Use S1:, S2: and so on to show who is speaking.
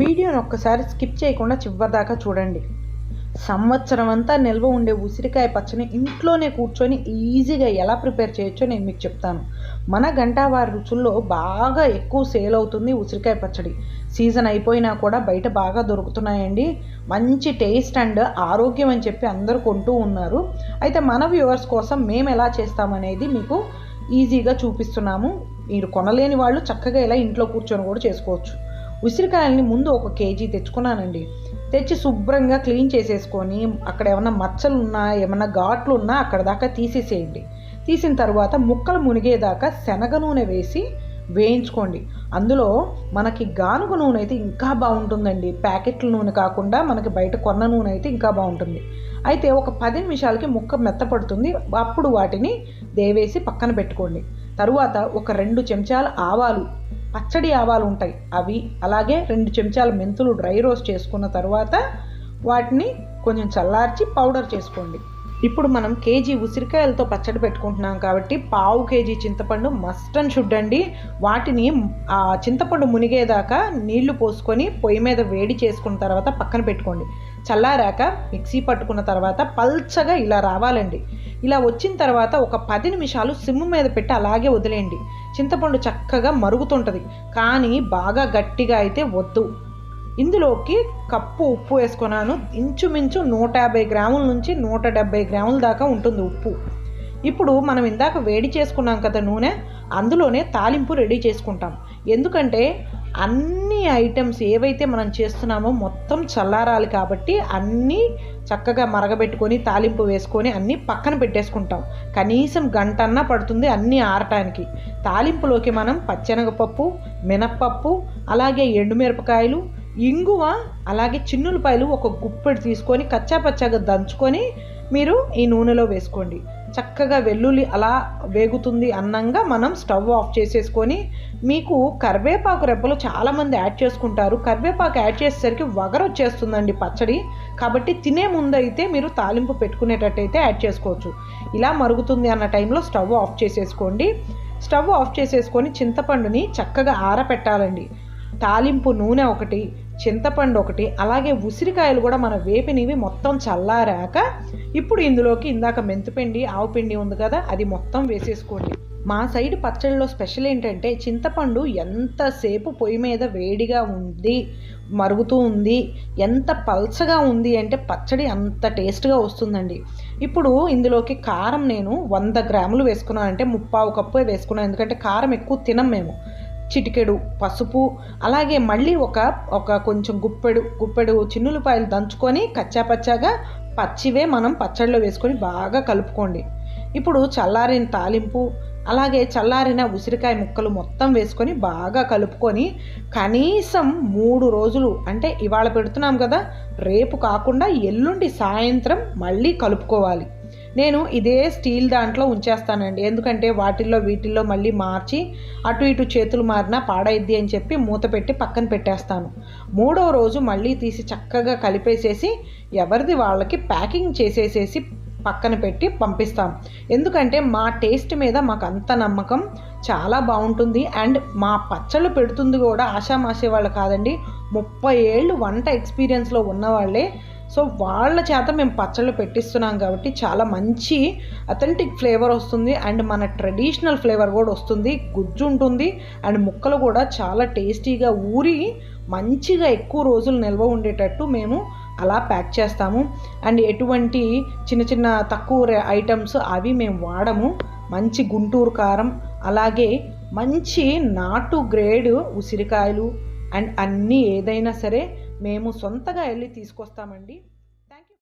S1: వీడియోని ఒక్కసారి స్కిప్ చేయకుండా చివరిదాకా చూడండి. సంవత్సరం అంతా నిల్వ ఉండే ఉసిరికాయ పచ్చని ఇంట్లోనే కూర్చొని ఈజీగా ఎలా ప్రిపేర్ చేయొచ్చో నేను మీకు చెప్తాను. మన గంటావారి రుచుల్లో బాగా ఎక్కువ సేల్ అవుతుంది ఉసిరికాయ పచ్చడి. సీజన్ అయిపోయినా కూడా బయట బాగా దొరుకుతున్నాయండి. మంచి టేస్ట్ అండ్ ఆరోగ్యం అని చెప్పి అందరూ కొంటూ ఉన్నారు. అయితే మన వ్యూవర్స్ కోసం మేము ఎలా చేస్తామనేది మీకు ఈజీగా చూపిస్తున్నాము. మీరు కొనలేని వాళ్ళు చక్కగా ఇలా ఇంట్లో కూర్చొని కూడా చేసుకోవచ్చు. ఉసిరికాయల్ని ముందు ఒక కేజీ తెచ్చుకున్నానండి. తెచ్చి శుభ్రంగా క్లీన్ చేసేసుకొని అక్కడ ఏమైనా మచ్చలు ఉన్నా ఏమైనా ఘాట్లు ఉన్నా అక్కడ దాకా తీసేసేయండి. తీసిన తర్వాత ముక్కలు మునిగేదాకా శనగ నూనె వేసి వేయించుకోండి. అందులో మనకి గానుగ నూనె అయితే ఇంకా బాగుంటుందండి. ప్యాకెట్ల నూనె కాకుండా మనకి బయట కొన్న నూనె అయితే ఇంకా బాగుంటుంది. అయితే ఒక పది నిమిషాలకి ముక్క మెత్తపడుతుంది. అప్పుడు వాటిని దేవేసి పక్కన పెట్టుకోండి. తరువాత ఒక రెండు చెంచాల ఆవాలు పచ్చడి ఆవాలు ఉంటాయి. అవి అలాగే రెండు చెంచాల మెంతులు డ్రై రోస్ట్ చేసుకున్న తర్వాత వాటిని కొంచెం చల్లార్చి పౌడర్ చేసుకోండి. ఇప్పుడు మనం కేజీ ఉసిరికాయలతో పచ్చడి పెట్టుకుంటున్నాం కాబట్టి పావు కేజీ చింతపండు మస్ట్ అండ్ షుడ్ అండి. వాటిని ఆ చింతపండు మునిగేదాకా నీళ్ళు పోసుకొని పొయ్యి మీద వేడి చేసుకున్న తర్వాత పక్కన పెట్టుకోండి. చల్లారాక మిక్సీ పట్టుకున్న తర్వాత పల్చగా ఇలా రావాలండి. ఇలా వచ్చిన తర్వాత ఒక పది నిమిషాలు సిమ్ మీద పెట్టి అలాగే వదిలేయండి. చింతపండు చక్కగా మరుగుతుంటుంది. కానీ బాగా గట్టిగా అయితే వద్దు. ఇందులోకి కప్పు ఉప్పు వేసుకున్నాను. ఇంచుమించు నూట యాభై గ్రాముల నుంచి నూట డెబ్బై గ్రాముల దాకా ఉంటుంది ఉప్పు. ఇప్పుడు మనం ఇందాక వేడి చేసుకున్నాం కదా నూనె అందులోనే తాలింపు రెడీ చేసుకుంటాం. ఎందుకంటే అన్ని ఐటమ్స్ ఏవైతే మనం చేస్తున్నామో మొత్తం చల్లారాలి కాబట్టి అన్నీ చక్కగా మరగబెట్టుకొని తాలింపు వేసుకొని అన్నీ పక్కన పెట్టేసుకుంటాం. కనీసం గంటన్నా పడుతుంది అన్నీ ఆరటానికి. తాలింపులోకి మనం పచ్చెనగపప్పు మినప్పప్పు అలాగే ఎండుమిరపకాయలు ఇంగువ అలాగే చిన్నులపాయలు ఒక గుప్పెడు తీసుకొని కచ్చా పచ్చాగా దంచుకొని మీరు ఈ నూనెలో వేసుకోండి. చక్కగా వెల్లుల్లి అలా వేగుతుంది అన్నంగా మనం స్టవ్ ఆఫ్ చేసేసుకొని మీకు కరివేపాకు రెబ్బలు చాలామంది యాడ్ చేసుకుంటారు. కరివేపాకు యాడ్ చేసేసరికి వగర వచ్చేస్తుందండి పచ్చడి. కాబట్టి తినే ముందు అయితే మీరు తాలింపు పెట్టుకునేటట్టయితే యాడ్ చేసుకోవచ్చు. ఇలా మరుగుతుంది అన్న టైంలో స్టవ్ ఆఫ్ చేసేసుకోండి. స్టవ్ ఆఫ్ చేసేసుకొని చింతపండుని చక్కగా ఆరపెట్టాలండి. తాలింపు నూనె ఒకటి చింతపండు ఒకటి అలాగే ఉసిరికాయలు కూడా మన వేపినివి మొత్తం చల్లారాక ఇప్పుడు ఇందులోకి ఇందాక మెంతిపిండి ఆవు పిండి ఉంది కదా అది మొత్తం వేసేసుకోండి. మా సైడ్ పచ్చడిలో స్పెషల్ ఏంటంటే చింతపండు ఎంతసేపు పొయ్యి మీద వేడిగా ఉంది మరుగుతూ ఉంది ఎంత పల్చగా ఉంది అంటే పచ్చడి అంత టేస్ట్గా వస్తుందండి. ఇప్పుడు ఇందులోకి కారం నేను వంద గ్రాములు వేసుకున్నాను అంటే ముప్పావు కప్పు వేసుకున్నాను ఎందుకంటే కారం ఎక్కువ తినం మేము. చిటికెడు పసుపు అలాగే మళ్ళీ ఒక ఒక కొంచెం గుప్పెడు గుప్పెడు చిన్నులపాయలు దంచుకొని కచ్చాపచ్చాగా పచ్చివే మనం పచ్చడిలో వేసుకొని బాగా కలుపుకోండి. ఇప్పుడు చల్లారిన తాలింపు అలాగే చల్లారిన ఉసిరికాయ ముక్కలు మొత్తం వేసుకొని బాగా కలుపుకొని కనీసం మూడు రోజులు అంటే ఇవాళ పెడుతున్నాం కదా రేపు కాకుండా ఎల్లుండి సాయంత్రం మళ్ళీ కలుపుకోవాలి. నేను ఇదే స్టీల్ దాంట్లో ఉంచేస్తానండి. ఎందుకంటే వాటిల్లో వీటిల్లో మళ్ళీ మార్చి అటు ఇటు చేతులు మారినా పాడైద్ది అని చెప్పి మూత పెట్టి పక్కన పెట్టేస్తాను. మూడో రోజు మళ్ళీ తీసి చక్కగా కలిపేసేసి ఎవరిది వాళ్ళకి ప్యాకింగ్ చేసేసేసి పక్కన పెట్టి పంపిస్తాం. ఎందుకంటే మా టేస్ట్ మీద మాకు అంత నమ్మకం చాలా బాగుంటుంది. అండ్ మా పచ్చళ్ళు పెడుతుంది కూడా ఆషామాషే వాళ్ళు కాదండి ముప్పై ఏళ్ళు వంట ఎక్స్పీరియన్స్లో ఉన్నవాళ్ళే. సో వాళ్ళ చేత మేము పచ్చళ్ళు పెట్టిస్తున్నాం కాబట్టి చాలా మంచి అథెంటిక్ ఫ్లేవర్ వస్తుంది. అండ్ మన ట్రెడిషనల్ ఫ్లేవర్ కూడా వస్తుంది. గుజ్జు ఉంటుంది. అండ్ ముక్కలు కూడా చాలా టేస్టీగా ఊరి మంచిగా ఎక్కువ రోజులు నిల్వ ఉండేటట్టు మేము అలా ప్యాక్ చేస్తాము. అండ్ ఎటువంటి చిన్న చిన్న తక్కువ ఐటమ్స్ అవి మేము వాడము. మంచి గుంటూరు కారం అలాగే మంచి నాటు గ్రేడ్ ఉసిరికాయలు అండ్ అన్నీ ఏదైనా సరే మేము సొంతగా వెళ్ళి తీసుకొస్తామండి.